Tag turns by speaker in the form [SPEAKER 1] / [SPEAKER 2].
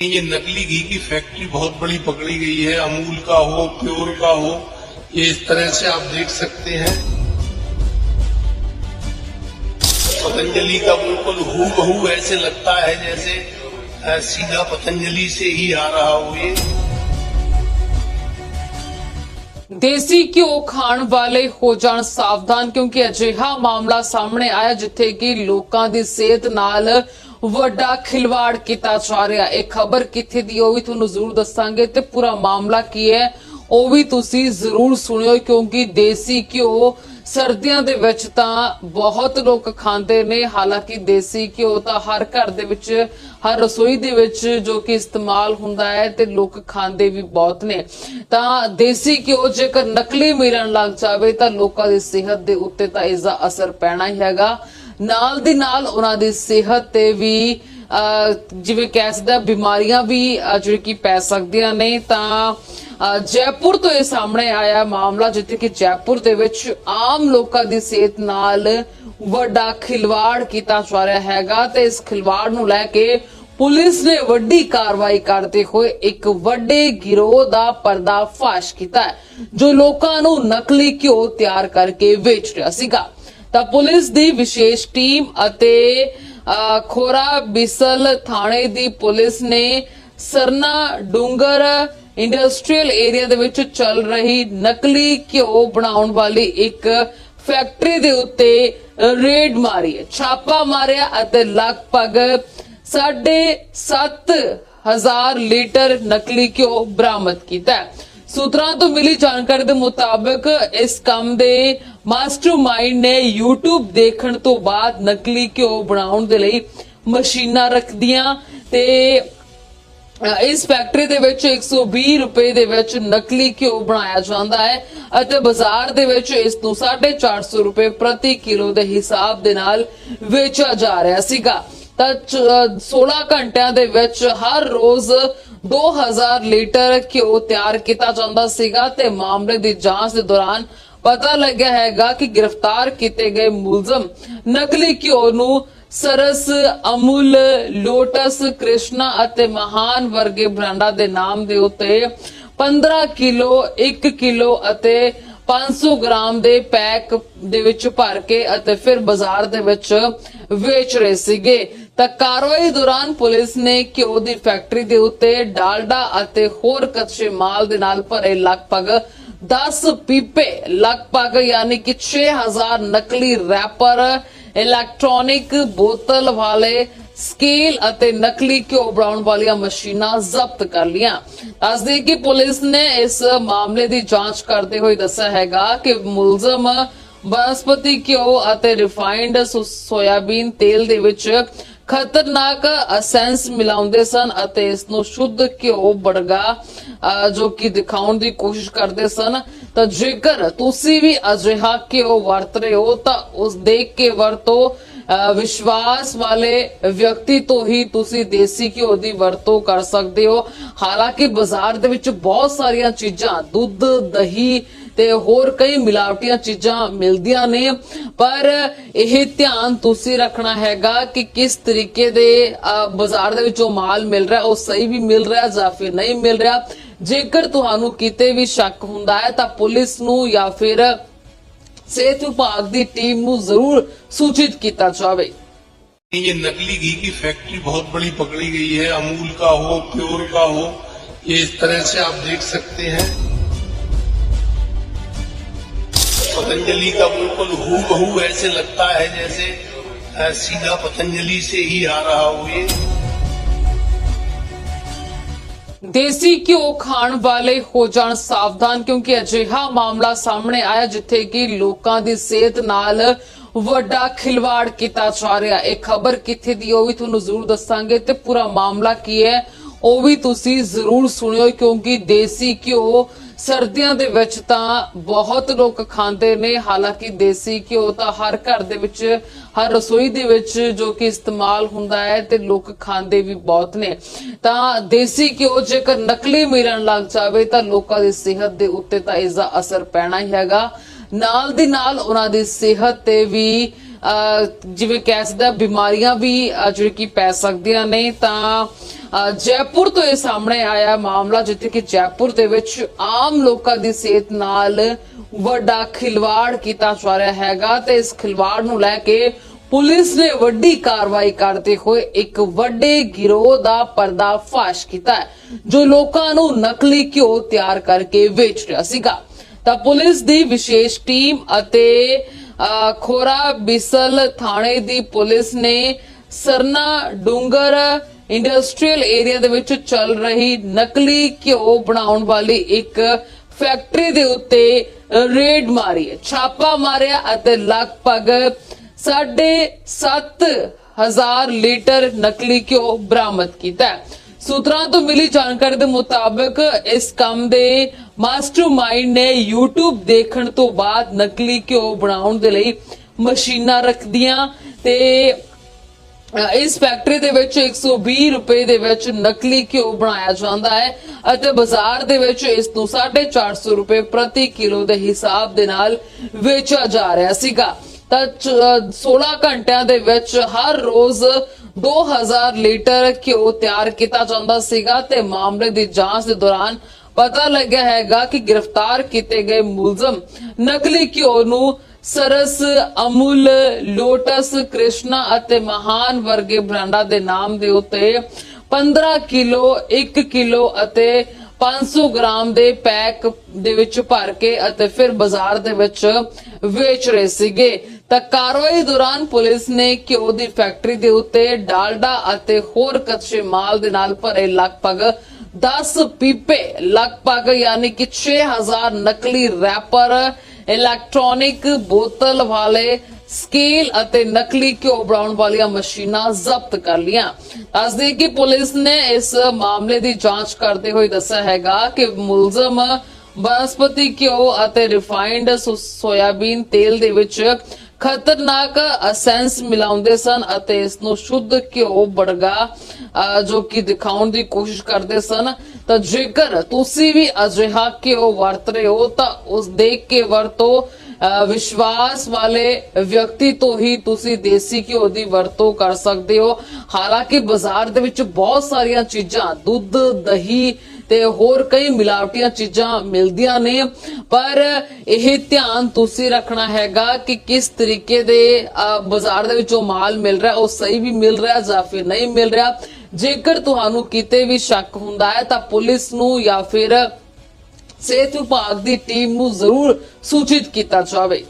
[SPEAKER 1] ये नकली घी की फैक्ट्री बहुत बड़ी पकड़ी गई है अमूल का हो प्योर का हो ये इस तरह से आप देख सकते हैं पतंजलि का बिल्कुल हूबहू ऐसे लगता है जैसे अ, सीधा पतंजलि से ही आ रहा हो ये
[SPEAKER 2] ਦੇਸੀ ਘਿਓ ਖਾਣ ਵਾਲੇ ਹੋ ਜਾਣ ਸਾਵਧਾਨ ਕਿਉਂਕਿ ਅਜਿਹਾ ਮਾਮਲਾ ਸਾਹਮਣੇ ਆਇਆ ਜਿੱਥੇ ਕਿ ਲੋਕਾਂ ਦੀ ਸਿਹਤ ਨਾਲ ਵੱਡਾ ਖਿਲਵਾੜ ਕੀਤਾ ਜਾ ਰਿਹਾ ਇਹ ਖਬਰ ਕਿੱਥੇ ਦੀ ਉਹ ਵੀ ਤੁਹਾਨੂੰ ਜ਼ਰੂਰ ਦੱਸਾਂਗੇ ਤੇ ਪੂਰਾ ਮਾਮਲਾ ਕੀ ਹੈ, ਉਹ ਵੀ ਤੁਸੀਂ ਜ਼ਰੂਰ ਸੁਣਿਓ, ਕਿਉਂਕਿ ਦੇਸੀ ਘਿਓ ਸਰਦੀਆਂ ਦੇ ਵਿੱਚ ਤਾਂ ਬਹੁਤ ਲੋਕ ਖਾਂਦੇ ਨੇ, ਹਾਲਾਂਕਿ ਦੇਸੀ ਘਿਓ ਤਾਂ ਹਰ ਘਰ ਦੇ ਵਿੱਚ, ਹਰ ਰਸੋਈ ਦੇ ਵਿੱਚ ਜੋ ਕਿ ਇਸਤੇਮਾਲ ਹੁੰਦਾ ਹੈ ਤੇ ਲੋਕ ਖਾਂਦੇ ਵੀ ਬਹੁਤ ਨੇ। ਤਾਂ ਦੇਸੀ ਘਿਓ ਜੇਕਰ ਨਕਲੀ ਮਿਲਣ ਲੱਗ ਜਾਵੇ ਤਾਂ ਲੋਕਾਂ ਦੀ ਸਿਹਤ ਦੇ ਉੱਤੇ ਤਾਂ ਇਸ ਦਾ ਅਸਰ ਪੈਣਾ ਹੀ ਹੈਗਾ। ਨਾਲ ਦੀ ਨਾਲ ਉਹਨਾਂ ਦੀ ਸਿਹਤ ਤੇ ਵੀ ਅਹ, ਜਿਵੇਂ ਕਹਿ ਸਕਦੇ ਬਿਮਾਰੀਆਂ ਵੀ ਜਿਹੜੀ ਕਿ ਪੈ ਸਕਦੀਆਂ ਨੇ ਤਾਂ ਜੈਪੁਰ ਤੋਂ ਇਹ ਸਾਹਮਣੇ ਆਇਆ ਮਾਮਲਾ ਜਿੱਥੇ ਕਿ ਜੈਪੁਰ ਦੇ ਵਿੱਚ ਆਮ ਲੋਕਾਂ ਦੀ ਸਿਹਤ ਨਾਲ ਵੱਡਾ ਖਿਲਵਾੜ ਕੀਤਾ ਜਾ ਰਿਹਾ ਹੈਗਾ ਤੇ ਇਸ ਖਿਲਵਾੜ ਨੂੰ ਲੈ ਕੇ ਪੁਲਿਸ ਨੇ ਵੱਡੀ ਕਾਰਵਾਈ ਕਰਦੇ ਹੋਏ ਇੱਕ ਵੱਡੇ ਗਿਰੋਹ ਦਾ ਪਰਦਾਫਾਸ਼ ਕੀਤਾ ਹੈ, ਜੋ ਲੋਕਾਂ ਨੂੰ ਨਕਲੀ ਘਿਓ ਤਿਆਰ ਕਰਕੇ ਵੇਚ ਰਿਹਾ ਸੀਗਾ। ਤਾਂ ਪੁਲਿਸ ਦੀ ਵਿਸ਼ੇਸ਼ ਟੀਮ ਅਤੇ ਖੋਰਾ ਬਿਸਲ ਥਾਣੇ ਦੀ ਪੁਲਿਸ ਨੇ ਸਰਨਾ ਡੂੰਗਰ ਇੰਡਸਟਰੀਅਲ ਏਰੀਆ ਦੇ ਵਿੱਚ ਚੱਲ ਰਹੀ ਨਕਲੀ ਘਿਓ ਬਣਾਉਣ ਵਾਲੀ ਇੱਕ ਫੈਕਟਰੀ ਦੇ ਉੱਤੇ ਰੇਡ ਮਾਰੀ ਛਾਪਾ ਮਾਰਿਆ ਅਤੇ ਲਗਭਗ ਸਾਢੇ ਸੱਤ ਹਜ਼ਾਰ ਲੀਟਰ ਨਕਲੀ ਘਿਓ ਬਰਾਮਦ ਕੀਤਾ ਸੂਤਰਾਂ ਤੋਂ ਮਿਲੀ ਜਾਣਕਾਰੀ ਦੇ ਮੁਤਾਬਕ ਇਸ ਕੰਮ ਦੇ ਮਾਸਟਰਮਾਈਂਡ ਨੇ YouTube ਦੇਖਣ ਤੋਂ ਬਾਅਦ ਨਕਲੀ ਘਿਓ ਬਣਾਉਣ ਦੇ ਲਈ ਮਸ਼ੀਨਾਂ ਰੱਖਦੀਆਂ ਤੇ ਇਸ ਫੈਕਟਰੀ ਦੇ ਵਿੱਚ 120 ਰੁਪਏ ਦੇ ਵਿੱਚ ਨਕਲੀ ਘਿਓ ਬਣਾਇਆ ਜਾਂਦਾ ਹੈ ਅਤੇ ਬਾਜ਼ਾਰ ਦੇ ਵਿੱਚ ਇਸ ਨੂੰ 450 ਰੁਪਏ ਪ੍ਰਤੀ ਕਿਲੋ ਦੇ ਹਿਸਾਬ ਦੇ ਨਾਲ ਵੇਚਿਆ ਜਾ ਰਿਹਾ ਸੀਗਾ। ਤਾਂ, ਚ- 16 ਘੰਟਿਆਂ ਦੇ ਵਿੱਚ ਹਰ ਰੋਜ਼ 2000 ਲੀਟਰ ਘਿਓ ਤਿਆਰ ਕੀਤਾ ਜਾਂਦਾ ਸੀਗਾ ਤੇ ਮਾਮਲੇ ਦੀ ਜਾਂਚ ਦੇ ਦੌਰਾਨ ਪਤਾ ਲੱਗਿਆ ਹੈਗਾ ਕਿ ਗ੍ਰਿਫਤਾਰ ਕੀਤੇ ਗਏ ਮੁਲਜ਼ਮ ਨਕਲੀ ਘਿਓ ਨੂੰ ਸਰਸ, ਅਮੁਲ, ਲੋਟਸ, ਕ੍ਰਿਸ਼ਨਾ ਅਤੇ ਮਹਾਨ ਵਰਗੇ ਬ੍ਰਾਂਡਾਂ ਦੇ ਨਾਮ ਦੇ ਉੱਤੇ 15 ਕਿਲੋ 1 ਕਿਲੋ ਅਤੇ 500 ਗ੍ਰਾਮ ਦੇ ਪੈਕ ਦੇ ਵਿੱਚ ਭਰ ਕੇ ਅਤੇ ਫਿਰ ਬਾਜ਼ਾਰ ਦੇ ਵਿੱਚ ਵੇਚ ਰਹੇ ਸੀਗੇ। ਤਾਂ ਕਾਰਵਾਈ ਦੌਰਾਨ ਪੁਲਿਸ ਨੇ ਘਿਓ ਦੀ ਫੈਕਟਰੀ ਦੇ ਉੱਤੇ ਡਾਲਡਾ ਅਤੇ ਹੋਰ ਕੱਚੇ ਮਾਲ ਦੇ ਨਾਲ ਭਰੇ ਲਗਭਗ 10 ਪੀਪੇ, ਲਗਭਗ ਯਾਨੀ ਕਿ 6000 ਨਕਲੀ ਰੈਪਰ, ਇਲੈਕਟ੍ਰੋਨਿਕ ਬੋਤਲ ਵਾਲੇ ਸਕੇਲ ਅਤੇ ਨਕਲੀ ਘਿਓ ਬਣਾਉਣ ਵਾਲੀਆਂ ਮਸ਼ੀਨਾਂ ਜ਼ਬਤ ਕਰ ਲੀਆਂ ਦੱਸਦੇ ਕਿ ਪੁਲਿਸ ਨੇ ਇਸ ਮਾਮਲੇ ਦੀ ਜਾਂਚ ਕਰਦੇ ਹੋਏ ਦੱਸਿਆ ਹੈਗਾ ਕਿ ਮੁਲਜ਼ਮ ਬਨਸਪਤੀ ਘਿਓ ਅਤੇ ਰਿਫਾਈਨਡ ਸੋਇਆਬੀਨ ਤੇਲ ਦੇ ਵਿੱਚ ਖਤਰਨਾਕ ਅਸੈਂਸ ਮਿਲਾਉਂਦੇ ਸਨ ਅਤੇ ਇਸ ਨੂੰ ਸ਼ੁੱਧ ਘਿਓ ਬੜਗਾ ਜੋ ਕਿ ਦਿਖਾਉਣ ਦੀ ਕੋਸ਼ਿਸ਼ ਕਰਦੇ ਸਨ। ਤਾਂ ਜੇਕਰ ਤੁਸੀਂ ਵੀ ਅਜਿਹਾ ਘਿਓ ਵਰਤ ਰਹੇ ਹੋ ਤਾਂ ਉਸ ਦੇਖ ਕੇ ਵਰਤੋ ਵਿਸ਼ਵਾਸ ਵਾਲੇ ਵਿਅਕਤੀ ਤੋਂ ਹੀ ਤੁਸੀਂ ਦੇਸੀ ਘਿਓ ਦੀ ਵਰਤੋਂ ਕਰ ਸਕਦੇ ਹੋ। ਹਾਲਾਂਕਿ ਬਾਜ਼ਾਰ ਦੇ ਵਿੱਚ ਬਹੁਤ ਸਾਰੀਆਂ ਚੀਜ਼ਾਂ, ਦੁੱਧ, ਦਹੀਂ ਤੇ ਹੋਰ ਕਈ ਮਿਲਾਵਟੀਆਂ ਚੀਜ਼ਾਂ ਮਿਲਦੀਆਂ ਨੇ, ਪਰ ਇਹ ਧਿਆਨ ਤੁਸੀਂ ਰੱਖਣਾ ਹੈਗਾ ਕਿ ਕਿਸ ਤਰੀਕੇ ਦੇ ਬਾਜ਼ਾਰ ਦੇ ਵਿੱਚੋਂ ਮਾਲ ਮਿਲ ਰਿਹਾ, ਉਹ ਸਹੀ ਵੀ ਮਿਲ ਰਿਹਾ ਜਾਂ ਫਿਰ ਨਹੀਂ ਮਿਲ ਰਿਹਾ। ਜੇਕਰ ਤੁਹਾਨੂੰ ਕਿਤੇ ਵੀ ਸ਼ੱਕ ਹੁੰਦਾ ਹੈ ਤਾਂ ਪੁਲਿਸ ਨੂੰ ਜਾਂ ਫਿਰ सेतु पार्क की टीम ज़रूर सूचित किया जाए
[SPEAKER 1] ये नकली घी की फैक्ट्री बहुत बड़ी पकड़ी गई है, अमूल का हो, प्योर का हो, ये इस तरह से आप देख सकते हैं। पतंजलि का बिल्कुल हु बहू ऐसे लगता है जैसे सीधा पतंजलि से ही आ रहा हो ये।
[SPEAKER 2] ਦੇਸੀ ਘਿਓ ਖਾਣ ਵਾਲੇ ਹੋ ਜਾਣ ਸਾਵਧਾਨ, ਕਿਉਂਕਿ ਅਜਿਹਾ ਮਾਮਲਾ ਸਾਹਮਣੇ ਆਇਆ ਜਿੱਥੇ ਕਿ ਲੋਕਾਂ ਦੀ ਸਿਹਤ ਨਾਲ ਵੱਡਾ ਖਿਲਵਾੜ ਕੀਤਾ ਜਾ ਰਿਹਾ। ਇਹ ਖਬਰ ਕਿੱਥੇ ਦੀ ਉਹ ਵੀ ਤੁਹਾਨੂੰ ਜ਼ਰੂਰ ਦੱਸਾਂਗੇ ਤੇ ਪੂਰਾ ਮਾਮਲਾ ਕੀ ਹੈ, ਉਹ ਵੀ ਤੁਸੀਂ ਜ਼ਰੂਰ ਸੁਣਿਓ, ਕਿਉਂਕਿ ਦੇਸੀ ਘਿਓ ਸਰਦੀਆਂ ਦੇ ਵਿੱਚ ਤਾਂ ਬਹੁਤ ਲੋਕ ਖਾਂਦੇ ਨੇ ਹਾਲਾਂਕਿ ਦੇਸੀ ਘਿਓ ਤਾਂ ਹਰ ਘਰ ਦੇ ਵਿੱਚ ਹਰ ਰਸੋਈ ਦੇ ਵਿੱਚ ਜੋ ਕਿ ਇਸਤੇਮਾਲ ਹੁੰਦਾ ਹੈ ਤੇ ਲੋਕ ਖਾਂਦੇ ਵੀ ਬਹੁਤ ਨੇ। ਤਾਂ ਦੇਸੀ ਘਿਓ ਜੇਕਰ ਨਕਲੀ ਮਿਲਣ ਲੱਗ ਜਾਵੇ ਤਾਂ ਲੋਕਾਂ ਦੀ ਸਿਹਤ ਦੇ ਉੱਤੇ ਤਾਂ ਇਸ ਦਾ ਅਸਰ ਪੈਣਾ ਹੀ ਹੈਗਾ। ਨਾਲ ਦੀ ਨਾਲ ਉਹਨਾਂ ਦੀ ਸਿਹਤ ਤੇ ਵੀ ਅਹ, ਜਿਵੇਂ ਕਹਿ ਸਕਦੇ ਹਾਂ, ਬਿਮਾਰੀਆਂ ਵੀ ਜਿਹੜੀ ਕਿ ਪੈ ਸਕਦੀਆਂ ਨੇ ਤਾਂ ਜੈਪੁਰ ਤੋਂ ਇਹ ਸਾਹਮਣੇ ਆਇਆ ਮਾਮਲਾ, ਜਿੱਥੇ ਕਿ ਜੈਪੁਰ ਦੇ ਵਿੱਚ ਆਮ ਲੋਕਾਂ ਦੀ ਸਿਹਤ ਨਾਲ ਵੱਡਾ ਖਿਲਵਾੜ ਕੀਤਾ ਜਾ ਰਿਹਾ ਹੈਗਾ ਤੇ ਇਸ ਖਿਲਵਾੜ ਨੂੰ ਲੈ ਕੇ ਪੁਲਿਸ ਨੇ ਵੱਡੀ ਕਾਰਵਾਈ ਕਰਦੇ ਹੋਏ ਇੱਕ ਵੱਡੇ ਗਿਰੋਹ ਦਾ ਪਰਦਾਫਾਸ਼ ਕੀਤਾ ਜੋ ਲੋਕਾਂ ਨੂੰ ਨਕਲੀ ਘਿਓ ਤਿਆਰ ਕਰਕੇ ਵੇਚ ਰਿਹਾ ਸੀਗਾ। ਤਾਂ ਪੁਲਿਸ ਦੀ ਵਿਸ਼ੇਸ਼ ਟੀਮ ਅਤੇ ਖੋਰਾ ਬਿਸਲ ਥਾਣੇ ਦੀ ਪੁਲਿਸ ਨੇ ਸਰਨਾ ਡੂੰਗਰ ਇੰਡਸਟਰੀਅਲ ਏਰੀਆ ਦੇ ਵਿੱਚ ਚੱਲ ਰਹੀ ਨਕਲੀ ਘਿਓ ਬਣਾਉਣ ਵਾਲੀ ਇੱਕ ਫੈਕਟਰੀ ਦੇ ਉੱਤੇ ਰੇਡ ਮਾਰੀ ਹੈ, ਛਾਪਾ ਮਾਰਿਆ ਅਤੇ ਲਗਭਗ ਸਾਢੇ ਸੱਤ ਹਜ਼ਾਰ ਲੀਟਰ ਨਕਲੀ ਘਿਓ ਬਰਾਮਦ ਕੀਤਾ ਸੂਤਰਾਂ ਤੋਂ ਮਿਲੀ ਜਾਣਕਾਰੀ ਦੇ ਮੁਤਾਬਕ ਇਸ ਕੰਮ ਦੇ ਮਾਸਟਰਮਾਈਂਡ ਨੇ YouTube ਦੇਖਣ ਤੋਂ ਬਾਅਦ ਨਕਲੀ ਘਿਓ ਬਣਾਉਣ ਦੇ ਲਈ ਮਸ਼ੀਨਾਂ ਰੱਖਦੀਆਂ ਤੇ ਇਸ ਫੈਕਟਰੀ ਦੇ ਵਿੱਚ 120 ਰੁਪਏ ਦੇ ਵਿੱਚ ਨਕਲੀ ਘਿਓ ਬਣਾਇਆ ਜਾਂਦਾ ਹੈ ਅਤੇ ਬਾਜ਼ਾਰ ਦੇ ਵਿੱਚ ਇਸ ਨੂੰ 450 ਰੁਪਏ ਪ੍ਰਤੀ ਕਿਲੋ ਦੇ ਹਿਸਾਬ ਦੇ ਨਾਲ ਵੇਚਿਆ ਜਾ ਰਿਹਾ ਸੀਗਾ। ਤਾਂ 16 ਘੰਟਿਆਂ ਦੇ ਵਿੱਚ ਹਰ ਰੋਜ਼ 2000 ਲੀਟਰ ਘਿਓ ਤਿਆਰ ਕੀਤਾ ਜਾਂਦਾ ਸੀਗਾ ਤੇ ਮਾਮਲੇ ਦੀ ਜਾਂਚ ਦੇ ਦੌਰਾਨ ਪਤਾ ਲੱਗਿਆ ਹੈਗਾ ਕਿ ਗ੍ਰਿਫਤਾਰ ਕੀਤੇ ਗਏ ਮੁਲਜ਼ਮ ਨਕਲੀ ਘਿਓ ਨੂੰ ਸਰਸ, ਅਮੁਲ, ਲੋਟਸ, ਕ੍ਰਿਸ਼ਨਾ ਅਤੇ ਮਹਾਨ ਵਰਗੇ ਬ੍ਰਾਂਡਾਂ ਦੇ ਨਾਮ ਦੇ ਉੱਤੇ 15 ਕਿਲੋ 1 ਕਿਲੋ ਅਤੇ 500 ਗ੍ਰਾਮ ਦੇ ਪੈਕ ਦੇ ਵਿੱਚ ਭਰ ਕੇ ਅਤੇ ਫਿਰ ਬਾਜ਼ਾਰ ਦੇ ਵਿੱਚ ਵੇਚ ਰਹੇ ਸੀਗੇ। ਤਾਂ ਕਾਰਵਾਈ ਦੌਰਾਨ ਪੁਲਿਸ ਨੇ ਘਿਓ ਦੀ ਫੈਕਟਰੀ ਦੇ ਉੱਤੇ ਡਾਲਡਾ ਅਤੇ ਹੋਰ ਕੱਚੇ ਮਾਲ ਦੇ ਨਾਲ ਭਰੇ ਲਗਭਗ 10 ਪੀਪੇ, ਲਗਭਗ ਯਾਨੀ ਕਿ 6000 ਨਕਲੀ ਰੈਪਰ ਇਲੈਕਟ੍ਰੋਨਿਕ ਬੋਤਲ ਵਾਲੇ ਸਕੇਲ ਅਤੇ ਨਕਲੀ ਘਿਓ ਬਣਾਉਣ ਵਾਲੀਆਂ ਮਸ਼ੀਨਾਂ ਜ਼ਬਤ ਕਰ ਲੀਆਂ ਦੱਸਦੇ ਕਿ ਪੁਲਿਸ ਨੇ ਇਸ ਮਾਮਲੇ ਦੀ ਜਾਂਚ ਕਰਦੇ ਹੋਏ ਦੱਸਿਆ ਹੈਗਾ ਕਿ ਮੁਲਜ਼ਮ ਬਨਸਪਤੀ ਘਿਓ ਅਤੇ ਰਿਫਾਈਨਡ ਸੋਇਆਬੀਨ ਤੇਲ ਦੇ ਵਿੱਚ ਖਤਰਨਾਕ ਅਸੈਂਸ ਮਿਲਾਉਂਦੇ ਸਨ ਅਤੇ ਇਸ ਨੂੰ ਸ਼ੁੱਧ ਘਿਓ ਬੜਗਾ ਜੋ ਕਿ ਦਿਖਾਉਣ ਦੀ ਕੋਸ਼ਿਸ਼ ਕਰਦੇ ਸਨ। ਤਾਂ ਜੇਕਰ ਤੁਸੀਂ ਵੀ ਅਜਿਹਾ ਘਿਓ ਵਰਤ ਰਹੇ ਹੋ, ਤਾਂ ਉਸ ਦੇਖ ਕੇ ਵਰਤੋ। ਵਿਸ਼ਵਾਸ ਵਾਲੇ ਵਿਅਕਤੀ ਤੋਂ ਹੀ ਤੁਸੀਂ ਦੇਸੀ ਘਿਓ ਦੀ ਵਰਤੋਂ ਕਰ ਸਕਦੇ ਹੋ। ਹਾਲਾਂਕਿ ਬਾਜ਼ਾਰ ਦੇ ਵਿੱਚ ਬਹੁਤ ਸਾਰੀਆਂ ਚੀਜ਼ਾਂ, ਦੁੱਧ, ਦਹੀਂ ਤੇ ਹੋਰ ਕਈ ਮਿਲਾਵਟੀਆਂ ਚੀਜ਼ਾਂ ਮਿਲਦੀਆਂ ਨੇ, ਪਰ ਇਹ ਧਿਆਨ ਤੁਸੀਂ ਰੱਖਣਾ ਹੈਗਾ ਕਿ ਕਿਸ ਤਰੀਕੇ ਦੇ ਬਾਜ਼ਾਰ ਦੇ ਵਿੱਚੋਂ ਮਾਲ ਮਿਲ ਰਿਹਾ, ਉਹ ਸਹੀ ਵੀ ਮਿਲ ਰਿਹਾ ਜਾਂ ਫਿਰ ਨਹੀਂ ਮਿਲ ਰਿਹਾ। ਜੇਕਰ ਤੁਹਾਨੂੰ ਕਿਤੇ ਵੀ ਸ਼ੱਕ ਹੁੰਦਾ ਹੈ ਤਾਂ ਪੁਲਿਸ ਨੂੰ ਜਾਂ ਫਿਰ ਸਿਹਤ ਵਿਭਾਗ ਦੀ ਟੀਮ ਨੂੰ ਜ਼ਰੂਰ ਸੂਚਿਤ ਕੀਤਾ ਜਾਵੇ।